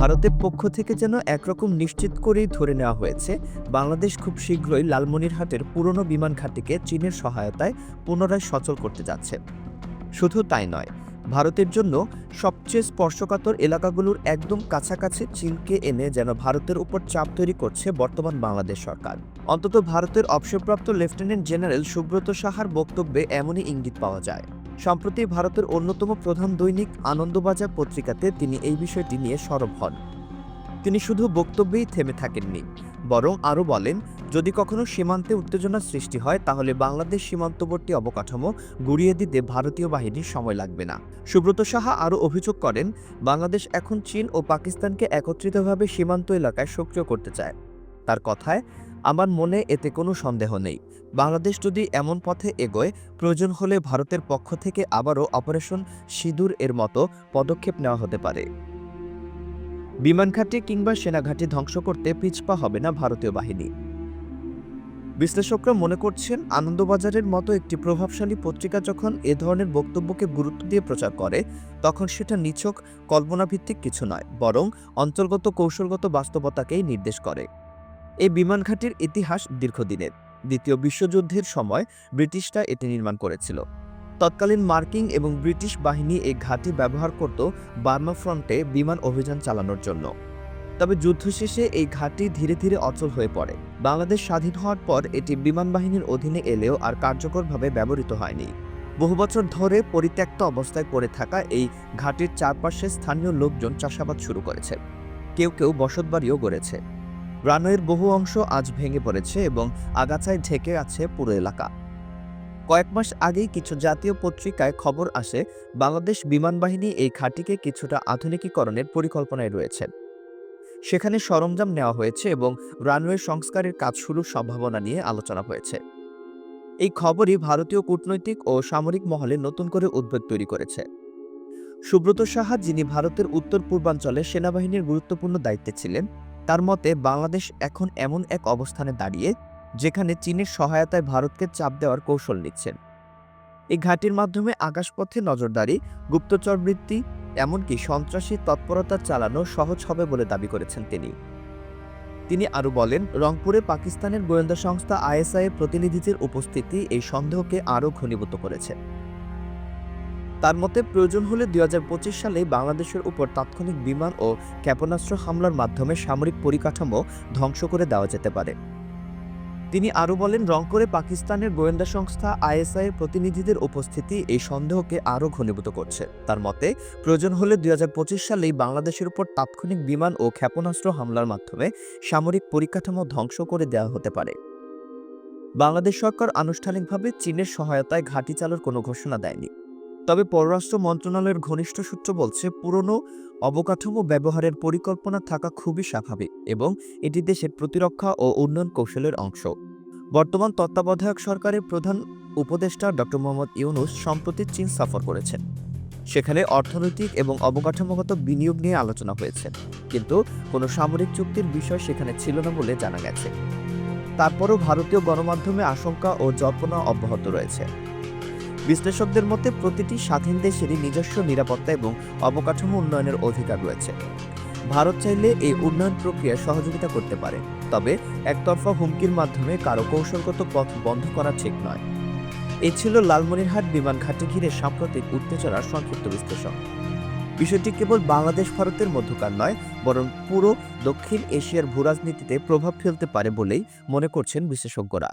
ভারতের পক্ষ থেকে যেন একরকম নিশ্চিত করেই ধরে নেওয়া হয়েছে, বাংলাদেশ খুব শীঘ্রই লালমনিরহাটের পুরনো বিমান ঘাঁটিকে চীনের সহায়তায় পুনরায় সচল করতে যাচ্ছে। শুধু তাই নয়, ভারতের জন্য সবচেয়ে স্পর্শকাতর এলাকাগুলোর একদম কাছাকাছি চীনকে এনে যেন ভারতের উপর চাপ তৈরি করছে বর্তমান বাংলাদেশ সরকার। অন্তত ভারতের অবসরপ্রাপ্ত লেফটেন্যান্ট জেনারেল সুব্রত সাহার বক্তব্যে এমনই ইঙ্গিত পাওয়া যায়। সম্প্রতি ভারতের অন্যতম প্রধান দৈনিক আনন্দবাজার পত্রিকাতে তিনি এই বিষয়টি নিয়ে সরব হন। তিনি শুধু বক্তব্যেই থেমে থাকেননি, বরং আরও বলেন, যদি কখনো সীমান্তে উত্তেজনা সৃষ্টি হয়, তাহলে বাংলাদেশ সীমান্তবর্তী অবকাঠামো গুড়িয়ে দিতে ভারতীয় বাহিনীর সময় লাগবে না। সুব্রত সাহা আরও অভিযোগ করেন, বাংলাদেশ এখন চীন ও পাকিস্তানকে একত্রিতভাবে সীমান্ত এলাকায় সক্রিয় করতে চায়। তার কথায়, আমার মনে এতে কোনো সন্দেহ নেই। বাংলাদেশ যদি এমন পথে এগোয়, প্রয়োজন হলে ভারতের পক্ষ থেকে আবারও অপারেশন সিঁদুর এর মতো পদক্ষেপ নেওয়া হতে পারে। বিমান ঘাঁটি কিংবা সেনাঘাঁটি ধ্বংস করতে পিছপা হবে না ভারতীয় বাহিনী। বিশ্লেষকরা মনে করছেন, আনন্দবাজারের মতো একটি প্রভাবশালী পত্রিকা যখন এ ধরনের বক্তব্যকে গুরুত্ব দিয়ে প্রচার করে, তখন সেটা নিছক, কল্পনাভিত্তিক কিছু নয়, বরং অঞ্চলগত কৌশলগত বাস্তবতাকেই নির্দেশ করে। এই বিমান ঘাঁটির ইতিহাস দীর্ঘদিনের। দ্বিতীয় বিশ্বযুদ্ধের সময় ব্রিটিশরা এটি নির্মাণ করেছিল। তৎকালীন মার্কিন এবং ব্রিটিশ বাহিনী এই ঘাঁটি ব্যবহার করত বার্মা ফ্রন্টে বিমান অভিযান চালানোর জন্য। তবে যুদ্ধ শেষে এই ঘাঁটি ধীরে ধীরে অচল হয়ে পড়ে। বাংলাদেশ স্বাধীন হওয়ার পর এটি বিমান বাহিনীর অধীনে এলেও আর কার্যকরভাবে ব্যবহৃত হয়নি। বহু বছর ধরে পরিত্যক্ত অবস্থায় পড়ে থাকা এই ঘাটির চারপাশে স্থানীয় লোকজন চাষাবাদ শুরু করেছে। কেউ কেউ বসতবাড়িও গড়েছে। রানওয়ের বহু অংশ আজ ভেঙে পড়েছে এবং আগাছায় ঢেকে আছে পুরো এলাকা। কয়েক মাস আগেই কিছু জাতীয় পত্রিকায় খবর আসে, বাংলাদেশ বিমান বাহিনী এই ঘাঁটিকে কিছুটা আধুনিকীকরণের পরিকল্পনায় রয়েছে। সেখানে সরঞ্জাম নেওয়া হয়েছে এবং রানওয়ে সংস্কারের কাজ শুরুর সম্ভাবনা নিয়ে আলোচনা হয়েছে। এই খবরই ভারতীয় কূটনৈতিক ও সামরিক মহলে নতুন করে উদ্বেগ তৈরি করেছে। সুব্রত সাহা, যিনি ভারতের উত্তর পূর্বাঞ্চলে সেনাবাহিনীর গুরুত্বপূর্ণ দায়িত্বে ছিলেন তার মতে, বাংলাদেশ এখন এমন এক অবস্থানে দাঁড়িয়ে, যেখানে চীনের সহায়তায় ভারতকে চাপ দেওয়ার কৌশল নিচ্ছেন। এই ঘাটির মাধ্যমে আকাশপথে নজরদারি গুপ্তচরবৃত্তি এমনকি সন্ত্রাসী তৎপরতা চালানো সহজ হবে বলে দাবি করেছেন তিনি। তিনি আরও বলেন, রংপুরে পাকিস্তানের গোয়েন্দা সংস্থা আইএসআই প্রতিনিধিদের উপস্থিতি এই সন্দেহকে আরও ঘনীভূত করেছে। তার মতে, প্রয়োজন হলে দুই সালে বাংলাদেশের উপর তাৎক্ষণিক বিমান ও ক্ষেপণাস্ত্র হামলার মাধ্যমে সামরিক পরিকাঠামো ধ্বংস করে দেওয়া যেতে পারে। তিনি আরও বলেন, রংপুরে পাকিস্তানের গোয়েন্দা সংস্থা আইএসআই এর প্রতিনিধিদের উপস্থিতি এই সন্দেহকে আরও ঘনীভূত করছে। তার মতে, প্রয়োজন হলে দুই হাজার পঁচিশ সালেই বাংলাদেশের উপর তাৎক্ষণিক বিমান ও ক্ষেপণাস্ত্র হামলার মাধ্যমে সামরিক পরিকাঠামো ধ্বংস করে দেওয়া হতে পারে। বাংলাদেশ সরকার আনুষ্ঠানিকভাবে চীনের সহায়তায় ঘাঁটি চালুর কোনো ঘোষণা দেয়নি। তবে পররাষ্ট্র মন্ত্রণালয়ের ঘনিষ্ঠ সূত্র বলছে, পুরনো অবকাঠামো ব্যবহারের পরিকল্পনা থাকা খুবই স্বাভাবিক এবং এটি দেশের প্রতিরক্ষা ও উন্নয়ন কৌশলের অংশ। বর্তমান তত্ত্বাবধায়ক সরকারের প্রধান উপদেষ্টা ডক্টর মোহাম্মদ ইউনুস সম্প্রতি চীন সফর করেছেন। সেখানে অর্থনৈতিক এবং অবকাঠামোগত বিনিয়োগ নিয়ে আলোচনা হয়েছে, কিন্তু কোনো সামরিক চুক্তির বিষয় সেখানে ছিল না বলে জানা গেছে। তারপরও ভারতীয় গণমাধ্যমে আশঙ্কা ও জল্পনা অব্যাহত রয়েছে। বিশ্লেষকদের মতে, প্রতিটি স্বাধীন দেশেরই নিজস্ব নিরাপত্তা এবং অবকাঠামো উন্নয়নের অধিকার রয়েছে। ভারত চাইলে এই উন্নয়ন প্রক্রিয়া সহযোগিতা করতে পারে, তবে একতরফা হুমকির মাধ্যমে কারও কৌশলগত পথ বন্ধ করা ঠিক নয়। এ ছিল লালমনিরহাট বিমান ঘাটে ঘিরে সাম্প্রতিক উত্তেজনার সংক্ষিপ্ত বিশ্লেষণ। বিষয়টি কেবল বাংলাদেশ, ভারতের মধ্যকার নয়, বরং পুরো দক্ষিণ এশিয়ার ভূরাজনীতিতে প্রভাব ফেলতে পারে বলেই মনে করছেন বিশেষজ্ঞরা